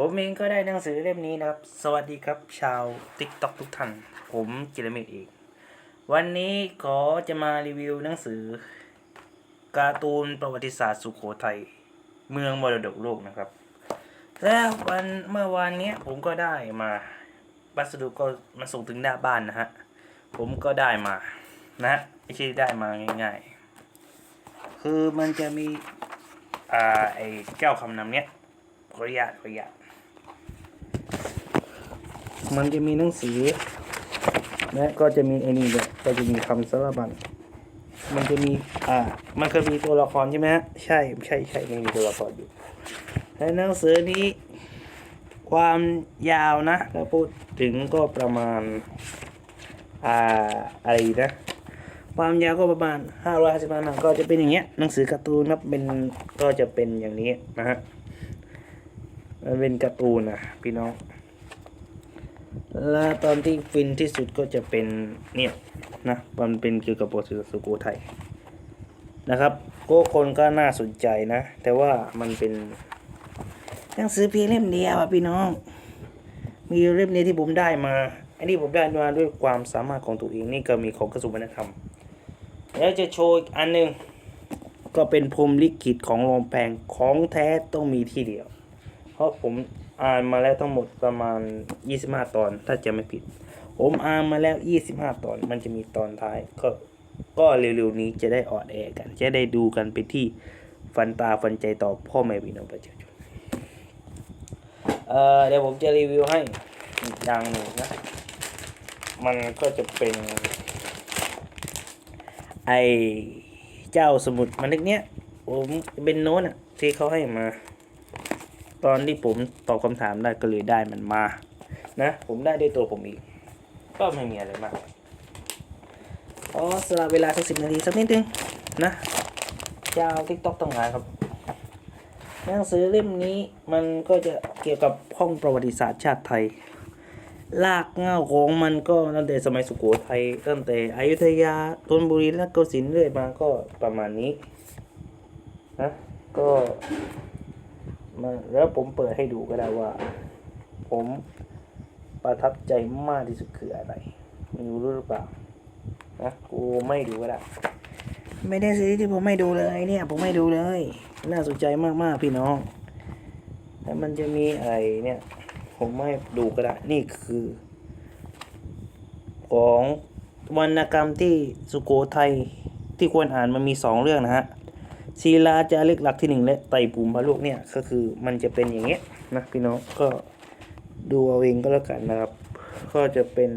ผมเองก็ได้หนังสือเล่มนี้นะครับ สวัสดีครับชาว t ิ k t o k ทุกท่าน ผมจิรเมธเอกวันนี้ขอจะมารีวิวหนังสือ การ์ตูนประวัติศาสตร์สุโขทัยเมืองมรดกโลกนะครับ แล้ววันเมื่อวานนี้ผมก็ได้มาวัสดุก็มาส่งถึงหน้าบ้านนะฮะ ผมก็ได้มานะไม่ใช่ได้มาง่ายๆ คือมันจะมี อ่า ไอ้เจ้าคำนำเนี้ยขออนุญาตขออนุญาต มันจะมีหนังสือและก็จะมีไอ้นี่ด้วยก็จะมีคำสารบัญมันจะมีอ่ามันเคยมีตัวละครใช่ไหมฮะใช่ใช่ใช่มันมีตัวละครอยู่ในหนังสือนี้ ความยาวนะถ้าพูดถึงก็ประมาณอ่าอะไรนะความยาวก็ประมาณ555หน้าก็จะเป็นอย่างเงี้ยหนังสือการ์ตูนครับเป็นก็จะเป็นอย่างนี้นะฮะมันเป็นการ์ตูนนะพี่น้อง และตอนที่ฟินที่สุดก็จะเป็นเนี่ยนะมันเป็นเกี่ยวกับประวัติศาสตร์สุโขทัยนะครับก็คนก็น่าสนใจนะ แต่ว่ามันเป็นหนังสือเพียงเล่มเดียวอะพี่น้อง มีเล่มนี้ที่ผมได้มา อันนี้ผมได้มาด้วยความสามารถของตัวเองนี่ก็มีของกระทรวงวัฒนธรรม แล้วจะโชว์อีกอันหนึ่งก็เป็นพรมลิขิตของโรงแปงของแท้ต้องมีที่เดียว เพราะผม อ่านมาแล้วทั้งหมดประมาณ 25 ตอน ถ้าจะไม่ผิด ผมอ่านมาแล้ว 25 ตอน มันจะมีตอนท้าย ก็ก็เร็วๆนี้จะได้ออดแอร์กัน จะได้ดูกันเป็นที่ฟันตาฟันใจต่อพ่อแม่พี่น้องประชาชนเอ่อเดี๋ยวผมจะรีวิวให้อย่างหนึ่งนะ มันก็จะเป็น ไอเจ้าสมุดบันทึกเนี้ยผมเป็นโน้ตอะที่เขาให้มา ตอนที่ผมตอบคำถามได้ก็เลยได้มันมา นะ ผมได้ด้วยตัวผมเองก็ไม่มีอะไรมากอ๋อสละเวลาสักสิบนาทีสักนิดนึงนะยาวทิกตอกต้องงานครับ หนังสือเล่มนี้มันก็จะเกี่ยวกับห้องประวัติศาสตร์ชาติไทย ลากเง้าของมันก็ตั้งแต่สมัยสุโขทัยตั้งแต่อยุธยาธนบุรีและกสินเรื่อยมาก็ประมาณนี้นะก็ มาแล้วผมเปิดให้ดูก็ได้ว่า ผมประทับใจมากที่สุดคืออะไรไม่รู้หรือเปล่านะกูไม่ดูก็ได้ไม่ได้สิที่ผมไม่ดูเลยเนี่ย ผมไม่ดูเลย น่าสนใจมากๆพี่น้องแล้วมันจะมีไอเนี่ย ผมไม่ดูก็ได้ นี่คือ ของวรรณกรรมที่สุโขทัยที่ควรอ่านมันมีสองเรื่องนะฮะ ศิลาจารึกหลักที่หนึ่งและไต่ภูมพระโลกเนี่ยก็คือมันจะเป็นอย่างเงี้ยนะพี่น้องก็ดูเอาเองก็แล้วกันนะครับ ก็จะเป็น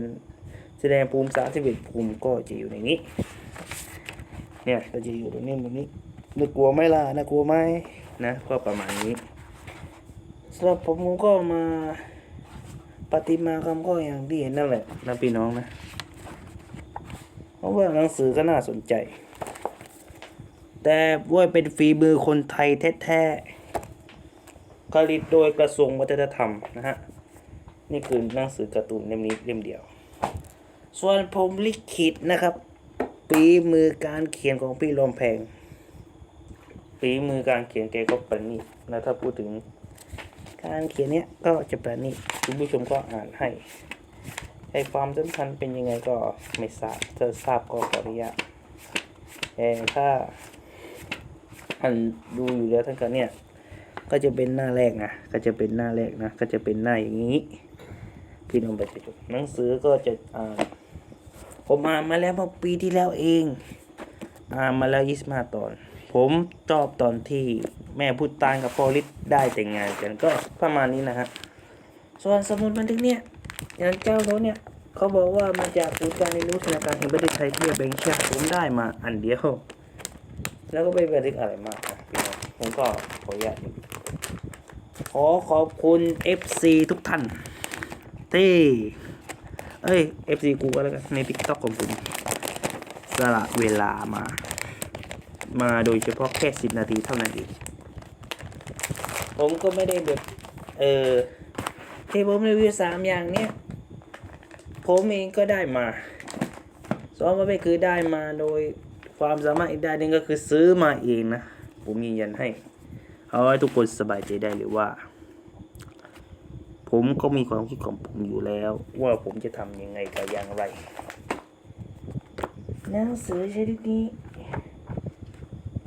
แสดงภูมิสามสิบเอ็ดภูมิก็จะอยู่ในนี้ เนี่ยก็จะอยู่ตรงนี้ตรงนี้น่ากลัวไหมล่ะน่ากลัวไหมนะก็ประมาณนี้สำหรับผมผมก็มาปฏิมากรรมก็อย่างที่เห็นนั่นแหละนะพี่น้องนะ เพราะว่าหนังสือก็น่าสนใจ แต่ว่าเป็นฝีมือคนไทยแท้ๆผลิตโดยกระทรวงวัฒนธรรมนะฮะ นี่คือหนังสือการ์ตูนเล่มนี้เล่มเดียว ส่วนผมลิขิตนะครับฝีมือการเขียนของพี่ลมแพงฝีมือการเขียนแกก็ประณีตนะถ้าพูดถึง การเขียนเนี้ยก็จะประณีตคุณผู้ชมก็อ่านให้ไอความสำคัญเป็นยังไงก็ไม่ทราบถ้าทราบก็ขออนุญาตแต่ถ้า ท่านดูอยู่แล้วท่านก็เนี่ย ก็จะเป็นหน้าแรกนะ ก็จะเป็นหน้าแรกนะ ก็จะเป็นหน้าอย่างนี้ พี่น้องประชาชนหนังสือก็จะอ่านผมอ่านมาแล้วเมื่อปีที่แล้วเองอ่านมาแล้วยี่สิบห้าตอน ผมชอบตอนที่แม่พูดตานกับพอฤทธิ์ได้แต่งงานกันก็ประมาณนี้นะฮะส่วนสมุดบันทึกเนี่ยอย่างเจ้าเขาเนี่ยเขาบอกว่ามาจากศูนย์การเรียนรู้ธนาคารแห่งประเทศไทยที่แบงค์ชาติผมได้มาอันเดียว แล้วก็ไม่บันทึกอะไรมากนะพี่น้องผมก็ขออนุญาตขอขอบคุณ FC ทุกท่านที่เอ้ย FC กูก็แล้วกันใน TikTok ของผมสละเวลามา มาโดยเฉพาะแค่สิบนาทีเท่านั้นเองผมก็ไม่ได้แบบเออที่ผมรีวิวสามอย่างเนี้ยผมเองก็ได้มาสองประเภทคือได้มาโดย ความสามารถอีกด้านหนึ่งก็คือซื้อมาเองนะ ผมยืนยันให้ เอาไว้ทุกคนสบายใจได้เลยว่า ผมก็มีความคิดของผมอยู่แล้ว ว่าผมจะทำยังไงกับอย่างไรหนังสือชนิดนี้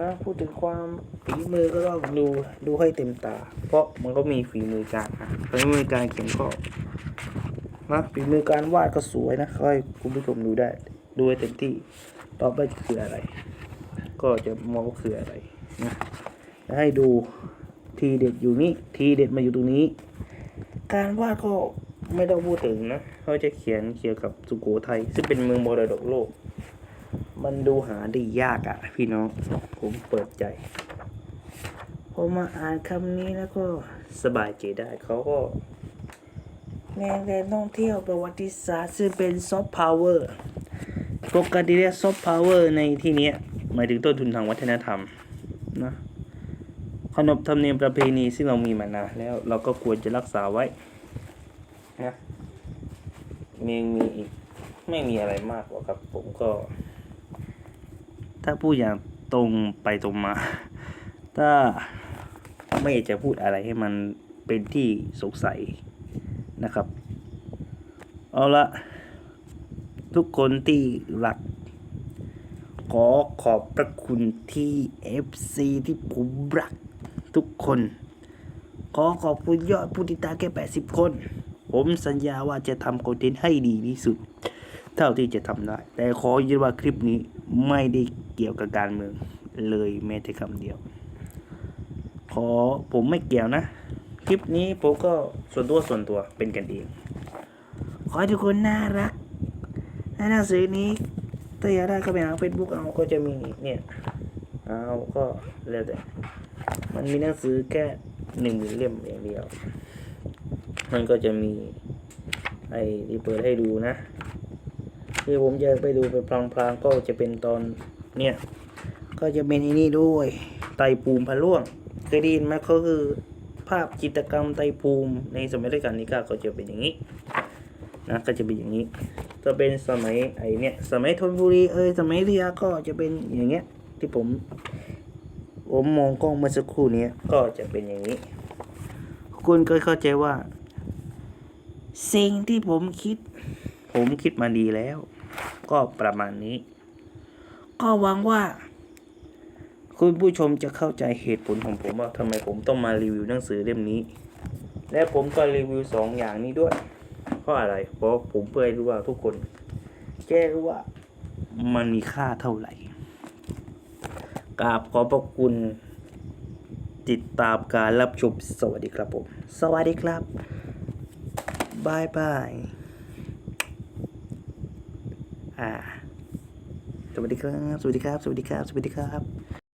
นะพูดถึงความฝีมือก็ต้องดูดูให้เต็มตา เพราะมันก็มีฝีมือการอะฝีมือการเขียนก็นะฝีมือการวาดก็สวยนะค่อยคุณผู้ชมดูได้ ดูให้เต็มที่ต่อไปจะคืออะไร ก็จะมองว่าคืออะไรนะจะให้ดูทีเด็ดอยู่นี่ทีเด็ดมาอยู่ตรงนี้ การวาดก็ไม่ต้องพูดถึงนะเขาจะเขียนเกี่ยวกับสุโขทัยซึ่งเป็นเมืองมรดกโลก มันดูหาได้ยากอะ่ะ พี่น้องผมเปิดใจพอมาอ่านคำนี้แล้วก็สบายใจได้เขาก็แนวแรงท่องเที่ยวประวัติศาสตร์ซึ่งเป็นซอฟต์พาวเวอร์ ปกติเรียกซอฟต์พาวเวอร์ในที่นี้หมายถึงต้นทุนทางวัฒนธรรมนะขนบธรรมเนียมประเพณีซึ่งเรามีมานานแล้วเราก็ควรจะรักษาไว้นะมีมีอีกไม่มีอะไรมากหรอกครับผมก็ ถ้าพูดอย่างตรงไปตรงมา ถ้าไม่อยากจะพูดอะไรให้มันเป็นที่สงสัยนะครับ เอาละ ทุกคนที่รัก ขอขอบพระคุณที่ FC ที่ผมรักทุกคน ขอขอบคุณยอดผู้ติดตามแค่ 80 คน ผมสัญญาว่าจะทำคอนเทนต์ให้ดีที่สุด เท่าที่จะทำได้ แต่ขอยืนว่าคลิปนี้ไม่ได้เกี่ยวกับการเมืองเลยแม้แต่คำเดียว ขอผมไม่เกี่ยวนะ คลิปนี้ผมก็ส่วนตัวส่วนตัวเป็นกันเอง ขอให้ทุกคนน่ารัก และหนังสือนี้ถ้าอยากได้ก็ไปหาเฟซบุ๊กเอาก็จะมีเนี่ยเอาก็แล้วแต่มันมีหนังสือแค่หนึ่งหมื่นเล่มอย่างเดียว มันก็จะมีไอ้ที่เปิดให้ดูนะที่ผมจะไปดูไปพลางๆก็จะเป็นตอนเนี่ยก็จะเป็นไอ้นี่ด้วยไตรภูมพะล่วงเคยได้ยินไหมเขาคือภาพจิตรกรรมไตรภูมิในสมัยรัชกาลที่เก้าก็จะเป็นอย่างนี้ นะก็จะเป็นอย่างนี้ถ้าเป็นสมัยไอเนี่ยสมัยธนบุรีเอ้ยสมัยอยุธยาก็จะเป็นอย่างเงี้ย ที่ผมผมมองกล้องเมื่อสักครู่นี้ก็จะเป็นอย่างนี้ คุณก็เข้าใจว่า สิ่งที่ผมคิด ผมคิดมาดีแล้ว ก็ประมาณนี้ ก็หวังว่า คุณผู้ชมจะเข้าใจเหตุผลของผมว่าทำไมผมต้องมารีวิวหนังสือเล่มนี้ และผมก็รีวิวสองอย่างนี้ด้วย เพราะอะไร เพราะผมเพื่อให้รู้ว่าทุกคนแจ้รู้ว่า มันมีค่าเท่าไหร่กราบขอบพระคุณติดตามการรับชมสวัสดีครับผม สวัสดีครับบายบายอ่าสวัสดีครับ สวัสดีครับ สวัสดีครับ สวัสดีครับ